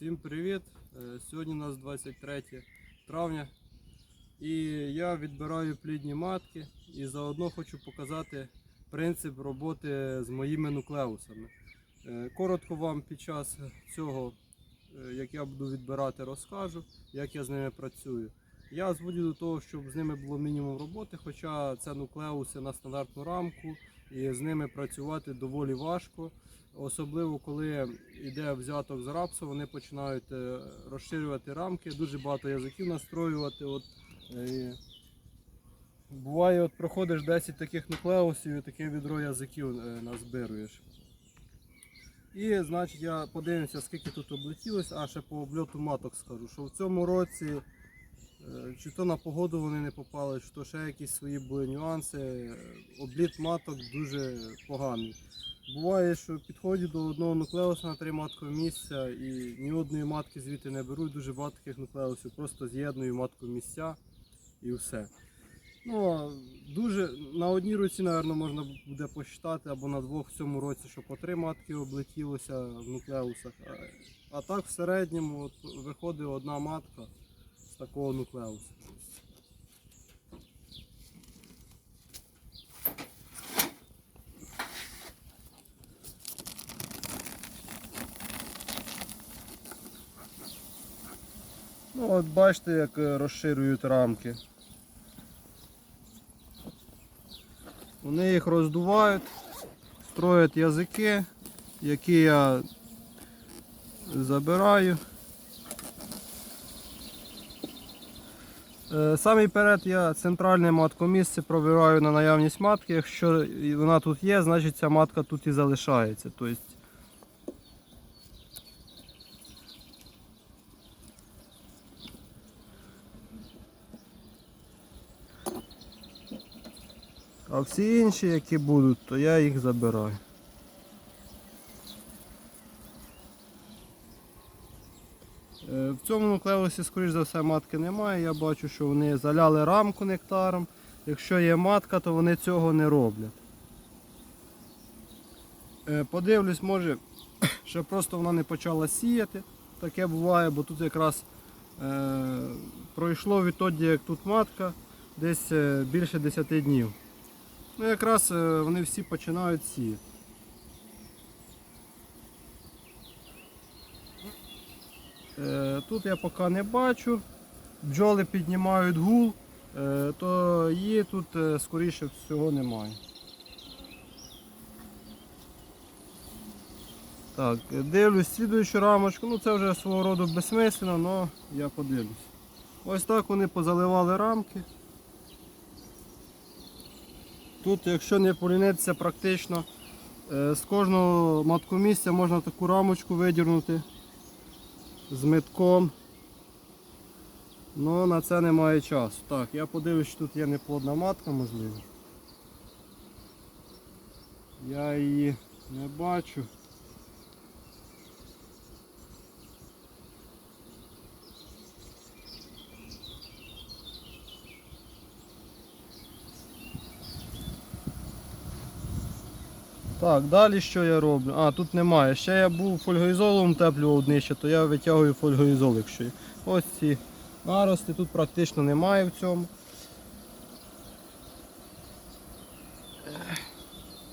Всім привіт! Е, Сьогодні у нас 23 травня і я відбираю плідні матки і заодно хочу показати принцип роботи з моїми нуклеусами. Е, Коротко вам під час цього, е, як я буду відбирати, розкажу, як я з ними працюю. Я зводю до того, щоб з ними було мінімум роботи, хоча це нуклеуси на стандартну рамку, і з ними працювати доволі важко. Особливо коли йде взяток з рапсу, вони починають е, розширювати рамки, дуже багато язиків настроювати. От, е, буває, от проходиш 10 таких нуклеусів і таке відро язиків е, назбируєш. І значить я подивимося, скільки тут облетілось, а ще по обльоту маток скажу, що в цьому році чи то на погоду вони не попали, чи то ще якісь свої були нюанси. Обліт маток дуже поганий. Буває, що підходжу до одного нуклеуса на три маткові місця і ні одної матки звідти не беру. Дуже багато таких нуклеусів, просто з'єдную матку місця і все. Ну, дуже на одній руці, мабуть, можна буде посчитати, або на двох в цьому році, що по три матки облетілося в нуклеусах. А, а так в середньому от, виходить одна матка з такого нуклеуса. Ну, от бачите, як е, розширюють рамки. Вони їх роздувають, строять язики, які я забираю. Е, Самий перед я центральне маткомісце провіраю на наявність матки. Якщо вона тут є, значить ця матка тут і залишається. Тобто А всі інші, які будуть, то я їх забираю. Е, В цьому нуклеусі, скоріш за все, матки немає. Я бачу, що вони заляли рамку нектаром. Якщо є матка, то вони цього не роблять. Е, Подивлюсь, може, що просто вона не почала сіяти. Таке буває, бо тут якраз е, пройшло відтоді, як тут матка, десь більше 10 днів. Ну якраз е, вони всі починають сіяти. Е, Тут я поки не бачу. Бджоли піднімають гул, е, то її тут скоріше всього немає. Так, дивлюсь слідуючу рамочку, ну це вже свого роду безсмислено, але я подивлюсь. Ось так вони позаливали рамки. Тут, якщо не полінитися, практично е, з кожного маткомісця можна таку рамочку видірнути з метком. Ну на це немає часу. Так, я подивлюсь, що тут є неплодна матка, можливо. Я її не бачу. Так, далі що я роблю? А, тут немає. Ще я був фольгоізолом теплював днище, то я витягую фольгоізол, якщо є. Ось ці нарости, тут практично немає в цьому.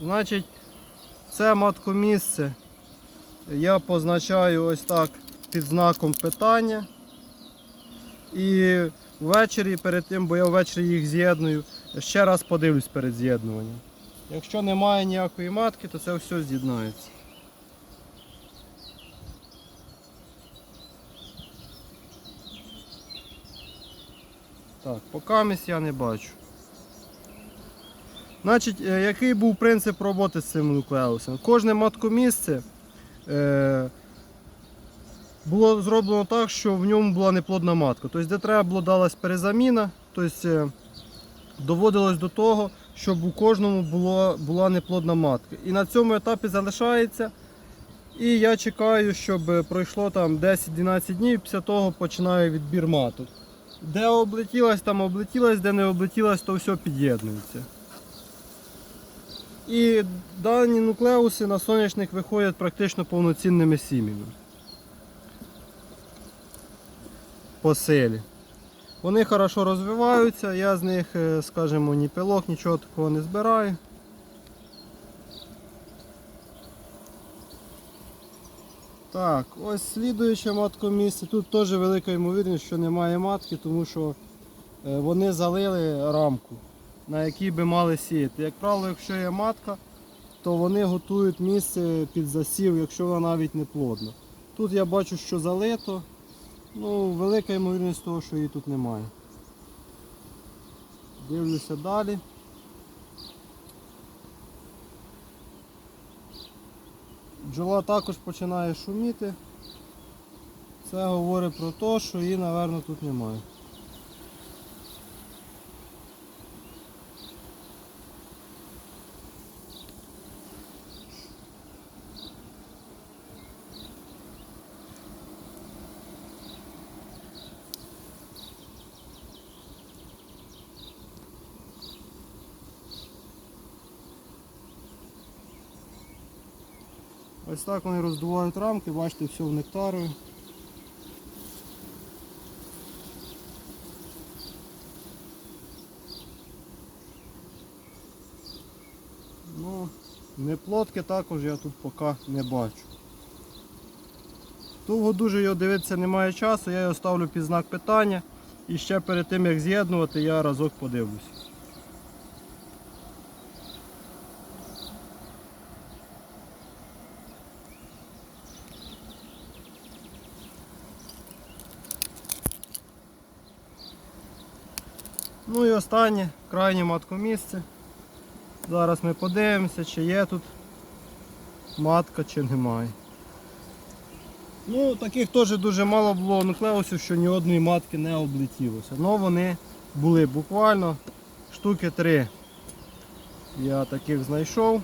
Значить, це маткомісце я позначаю ось так під знаком питання. І ввечері перед тим, бо я ввечері їх з'єдную, ще раз подивлюсь перед з'єднуванням. Якщо немає ніякої матки, то це все з'єднається. Так, покамість я не бачу. Значить, е, який був принцип роботи з цим нуклеусом? Кожне маткомісце е, було зроблено так, що в ньому була неплодна матка. Тобто, де треба було далась перезаміна, тобто, е, доводилось до того, щоб у кожному було, була неплодна матка. І на цьому етапі залишається. І я чекаю, щоб пройшло там 10-12 днів, після того починаю відбір маток. Де облетілась, там облетілась, де не облетілась, то все під'єднується. І дані нуклеуси на соняшник виходять практично повноцінними сім'ями. по силі. Вони хорошо розвиваються, я з них, е, скажімо, ні пилок, нічого такого не збираю. Так, ось слідуюче маткомісце. Тут теж велика ймовірність, що немає матки, тому що е, вони залили рамку, на якій би мали сіяти. Як правило, якщо є матка, то вони готують місце під засів, якщо вона навіть не плодна. Тут я бачу, що залито. Ну, велика ймовірність того, що її тут немає. Дивлюся далі. Бджола також починає шуміти. Це говорить про те, що її, мабуть, тут немає. Ось так вони роздувають рамки, бачите, все в нектарі. Ну, неплодки також я тут поки не бачу. Довго дуже його дивитися немає часу, я його ставлю під знак питання і ще перед тим як з'єднувати я разок подивлюсь. Ну і останнє, крайнє маткомісце. Зараз ми подивимося, чи є тут матка, чи немає. Ну, таких теж дуже мало було нуклеусів, що ні одної матки не облетілося. Ну вони були буквально штуки три. Я таких знайшов.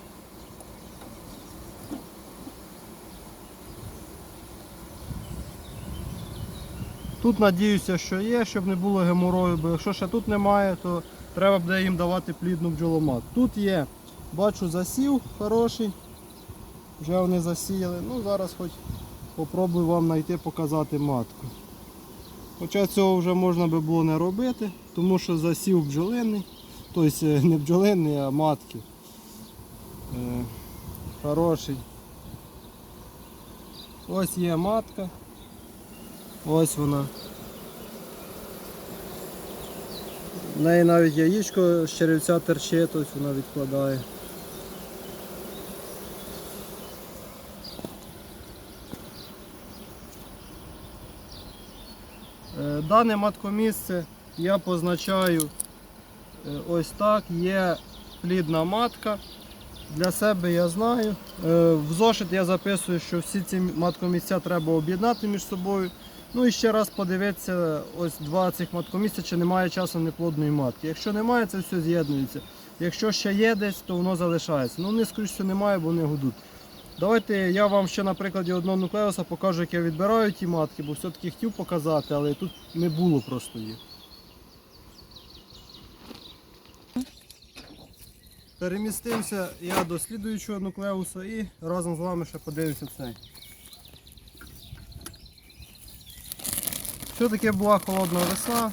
Тут надіюся, що є, щоб не було геморою, бо якщо ще тут немає, то треба буде їм давати плідну бджоломат. Тут є, бачу засів хороший, вже вони засіяли. Ну зараз хоч попробую вам знайти, показати матку. Хоча цього вже можна би було не робити, тому що засів бджолиний, тобто е, не бджолиний, а матки. Е, хороший. Ось є матка. Ось вона. В неї навіть яєчко з черевця терче, тобто вона відкладає. Е, Дане маткомісце я позначаю е, ось так, є плідна матка. Для себе я знаю. Е, В зошит я записую, що всі ці маткомісця треба об'єднати між собою. Ну і ще раз подивитися, ось два цих маткомісця, чи немає часом неплодної матки. Якщо немає, це все з'єднується. Якщо ще є десь, то воно залишається. Ну не скоріше, що немає, бо вони гудуть. Давайте я вам ще на прикладі одного нуклеуса покажу, як я відбираю ті матки, бо все-таки хотів показати, але тут не було просто їх. Перемістився я до слідуючого нуклеуса і разом з вами ще подивимося цей. Все-таки була холодна весна.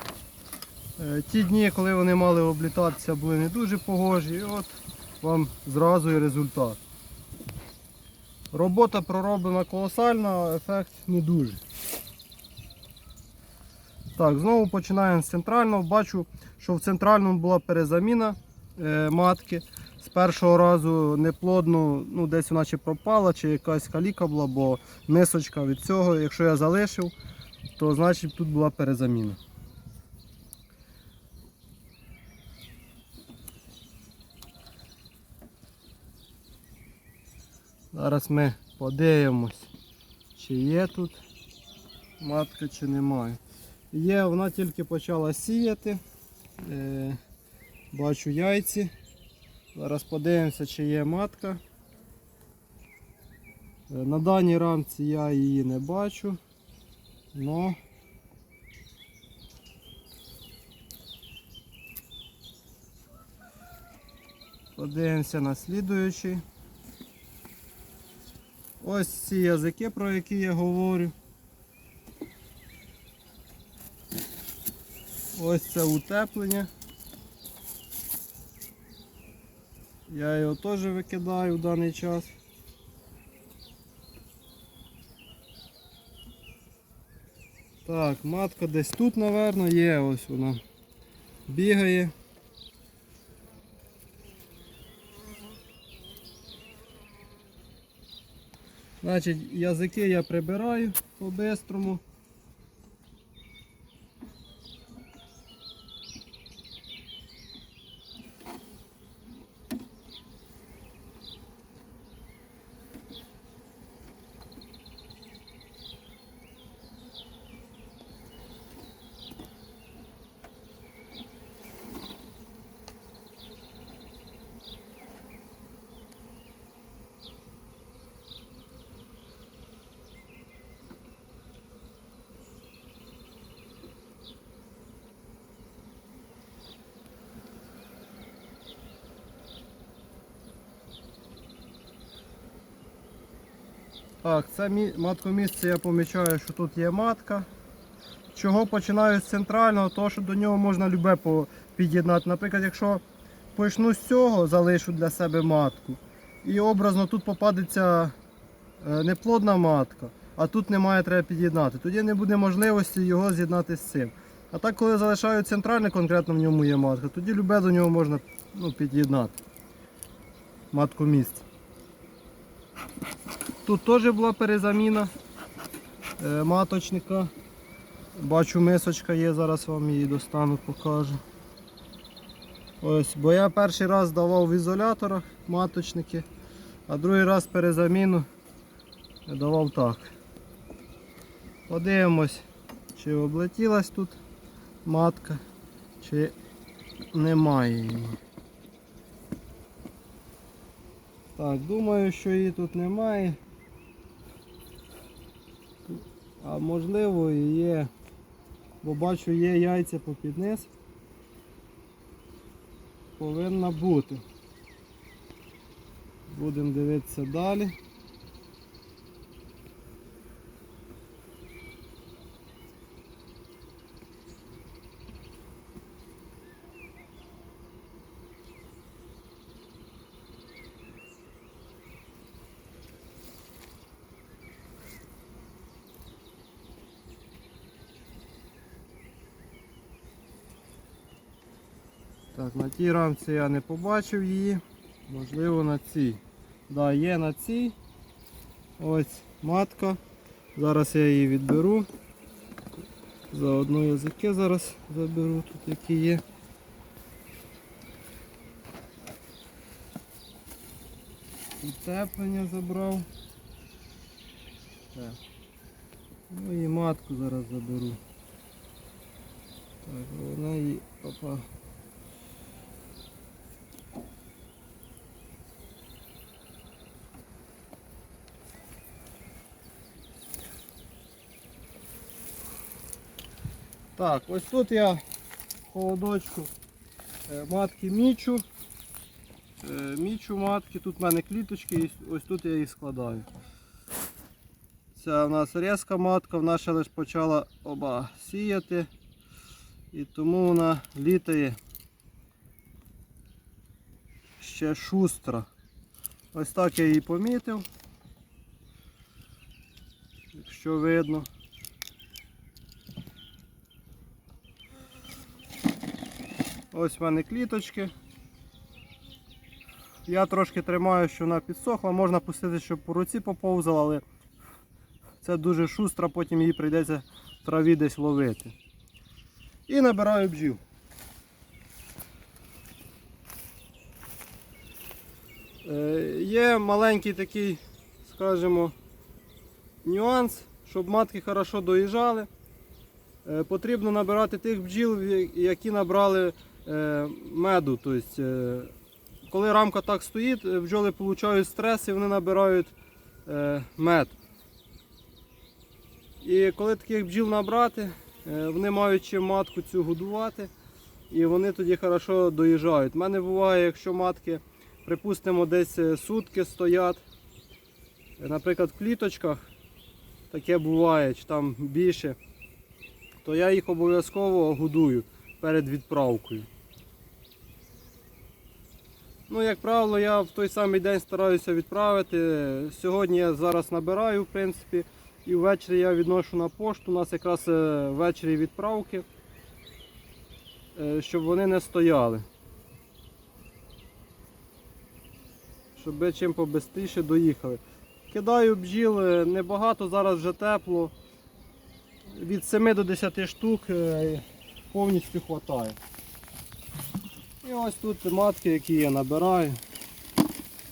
Е, Ті дні, коли вони мали облітатися, були не дуже погожі. І от вам зразу і результат. Робота пророблена колосальна, а ефект не дуже. Так, знову починаємо з центрального. Бачу, що в центральному була перезаміна е, матки. З першого разу неплодно, ну десь вона чи пропала, чи якась каліка була, бо мисочка від цього, якщо я залишив, то значить тут була перезаміна. Зараз ми подивимось, чи є тут матка, чи немає. Є, вона тільки почала сіяти. Е, бачу яйці. Зараз подивимося, чи є матка. Е, На даній рамці я її не бачу. Но подивимося на слідуючий. Ось ці язики, про які я говорю. Ось це утеплення. Я його теж викидаю в даний час. Так, матка десь тут, напевно, є, ось вона бігає. Значить, язики я прибираю по-бистрому. Так, це мі- маткомісце я помічаю, що тут є матка. Чого починаю з центрального, того що до нього можна любе під'єднати. Наприклад, якщо почну з цього, залишу для себе матку. І образно тут попадеться е, неплодна матка, а тут немає, треба під'єднати. Тоді не буде можливості його з'єднати з цим. А так, коли залишаю центральне, конкретно в ньому є матка, тоді любе до нього можна ну, під'єднати. Матку місце. Тут теж була перезаміна е, маточника. Бачу, мисочка є, зараз вам її достану, покажу. Ось, бо я перший раз давав в ізоляторах маточники, а другий раз перезаміну давав так. Подивимось, чи облетілась тут матка, чи немає її. Так, думаю, що її тут немає. А можливо є. Бо бачу є яйця попід низ. Повинна бути. Будемо дивитися далі. Так, на тій рамці я не побачив її. Можливо на цій. Да, є на цій. Ось матка. Зараз я її відберу. Заодно язики зараз заберу, тут які є. Утеплення забрав. Так. Ну і матку зараз заберу. Так, вона її опа. Так, ось тут я холодочку е, матки мічу. Е, Мічу матки, тут в мене кліточки, і ось тут я їх складаю. Це в нас різка матка, вона ще лише почала оба сіяти. І тому вона літає ще шустра. Ось так я її помітив. Якщо видно. Ось в мене кліточки. Я трошки тримаю, що вона підсохла, можна пустити, щоб по руці поповзала, але це дуже шустро, потім її прийдеться траві десь ловити. І набираю бджіл. Е, Є маленький такий, скажімо, нюанс, щоб матки хорошо доїжджали. Е, Потрібно набирати тих бджіл, які набрали меду. Тобто, е, коли рамка так стоїть, е, бджоли отримують стрес і вони набирають е, мед. І коли таких бджіл набрати, е, вони мають чим матку цю годувати, і вони тоді хорошо доїжджають. У мене буває, якщо матки, припустимо, десь е, сутки стоять, е, наприклад, в кліточках, таке буває, чи там більше, то я їх обов'язково годую. перед відправкою. Ну, як правило, я в той самий день стараюся відправити. Сьогодні я зараз набираю, в принципі, і ввечері я відношу на пошту. У нас якраз е, ввечері відправки, е, щоб вони не стояли. Щоб чим побистріше доїхали. Кидаю бджіл е, небагато, зараз вже тепло. Від 7 до 10 штук повністю вистачає. І ось тут матки, які я набираю.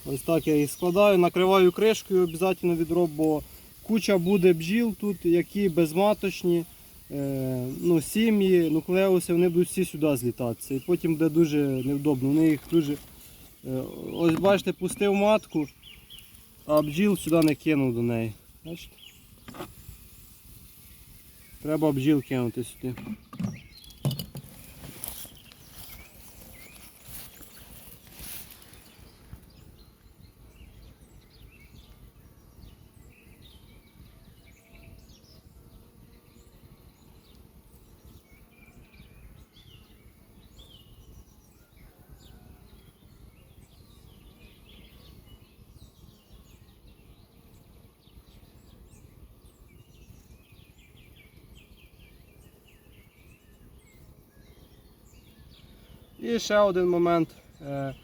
Ось так я їх складаю, накриваю кришкою обов'язково відроб, бо куча буде бджіл тут, які безматочні, е, ну, сім'ї, нуклеуси, вони будуть всі сюди злітатися. І потім буде дуже невдобно. Вони їх дуже. е, ось бачите, пустив матку, а бджіл сюди не кинув до неї. Бачите? Треба бджіл кинути сюди. І ще один момент. Е,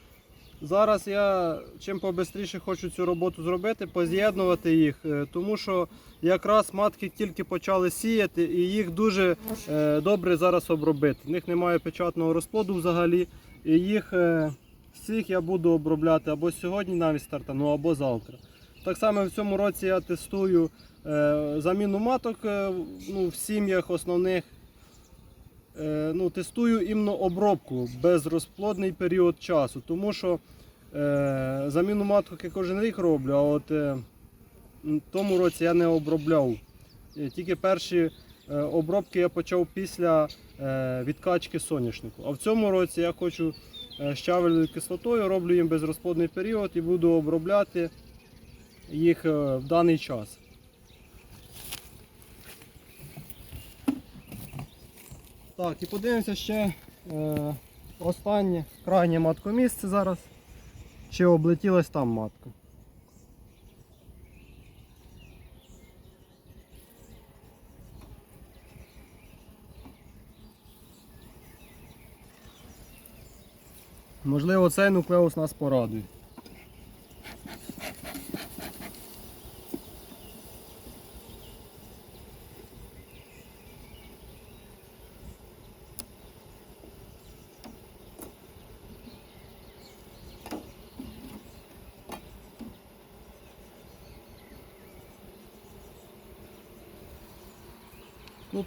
Зараз я чим побистріше хочу цю роботу зробити, поз'єднувати їх, е, тому що якраз матки тільки почали сіяти і їх дуже е, добре зараз обробити. В них немає печатного розплоду взагалі. І їх всіх я буду обробляти або сьогодні навіть стартану, або завтра. Так само в цьому році я тестую заміну маток ну, в сім'ях основних. Е, ну, тестую іменно обробку безрозплодний період часу, тому що е, заміну маток я кожен рік роблю, а от е, в тому році я не обробляв. Е, Тільки перші е, обробки я почав після е, відкачки соняшнику. А в цьому році я хочу е, щавельною кислотою, роблю їм безрозплодний період і буду обробляти їх в даний час. Так, і подивимося ще е, останнє крайнє маткомісце зараз. Чи облетілась там матка. Можливо, цей нуклеус нас порадує.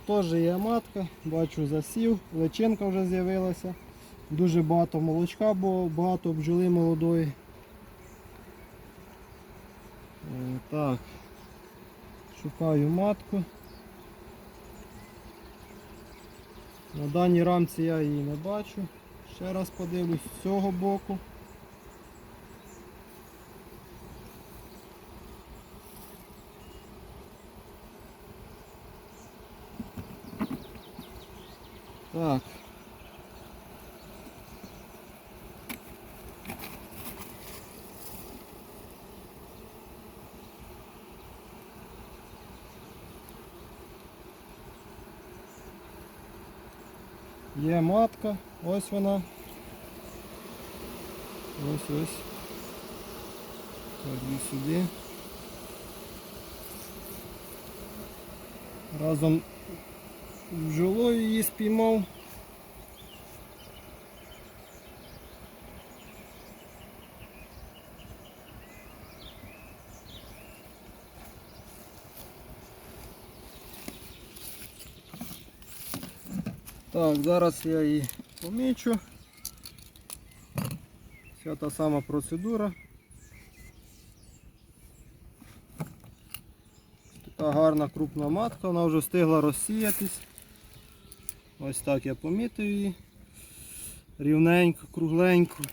Теж є матка, бачу засів, личинка вже з'явилася. Дуже багато молочка, бо багато бджоли молодої. Е, Так, шукаю матку. На даній рамці я її не бачу. Ще раз подивлюсь з цього боку. Так. Є матка, ось вона. Ось ось. І сюди. Разом бджолою її спіймав. Так, зараз я її помічу. Вся та сама процедура. Така гарна крупна матка, вона вже встигла розсіятись. Ось так я помітив її. Рівненько, кругленько.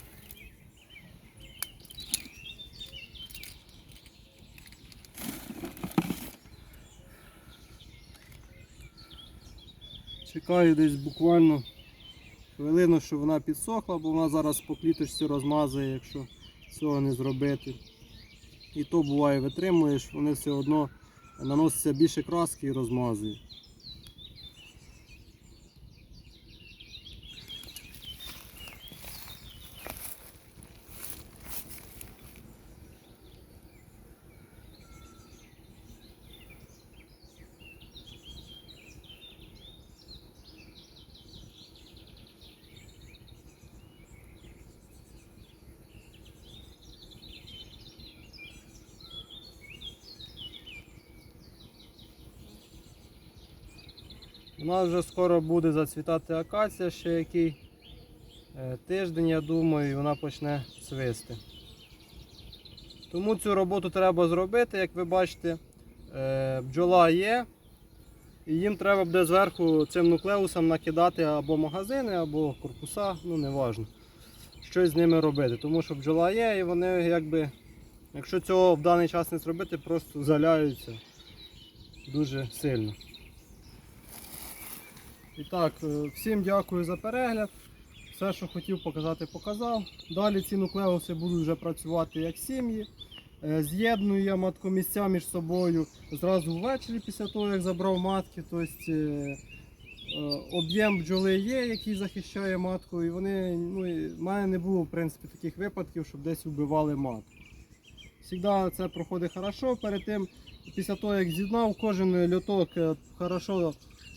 Чекаю десь буквально Видно, що вона підсохла, бо вона зараз по кліточці розмазує, якщо цього не зробити. І то буває, витримуєш, вони все одно наноситься більше краски і розмазують. У нас вже скоро буде зацвітати акація, ще який е, тиждень, я думаю, і вона почне цвисти. Тому цю роботу треба зробити, як ви бачите, е, бджола є, і їм треба буде зверху цим нуклеусом накидати або магазини, або корпуса, ну не важно, щось з ними робити. Тому що бджола є, і вони якби, якщо цього в даний час не зробити, просто заляються дуже сильно. І так, е, всім дякую за перегляд. Все, що хотів показати, показав. Далі ці нуклеуси будуть вже працювати як сім'ї. Е, З'єдную я маткомісця між собою зразу ввечері після того, як забрав матки. Тобто е, об'єм бджоли є, який захищає матку. І вони, ну, в мене не було в принципі, таких випадків, щоб десь вбивали матку. Завжди це проходить хорошо. Перед тим, після того, як з'єднав, кожен льоток хорошо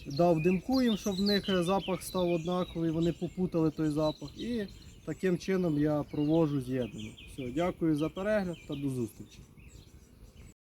дав димку їм, щоб в них е, запах став однаковий, вони попутали той запах. І таким чином я провожу з'єднання. Все, дякую за перегляд та до зустрічі.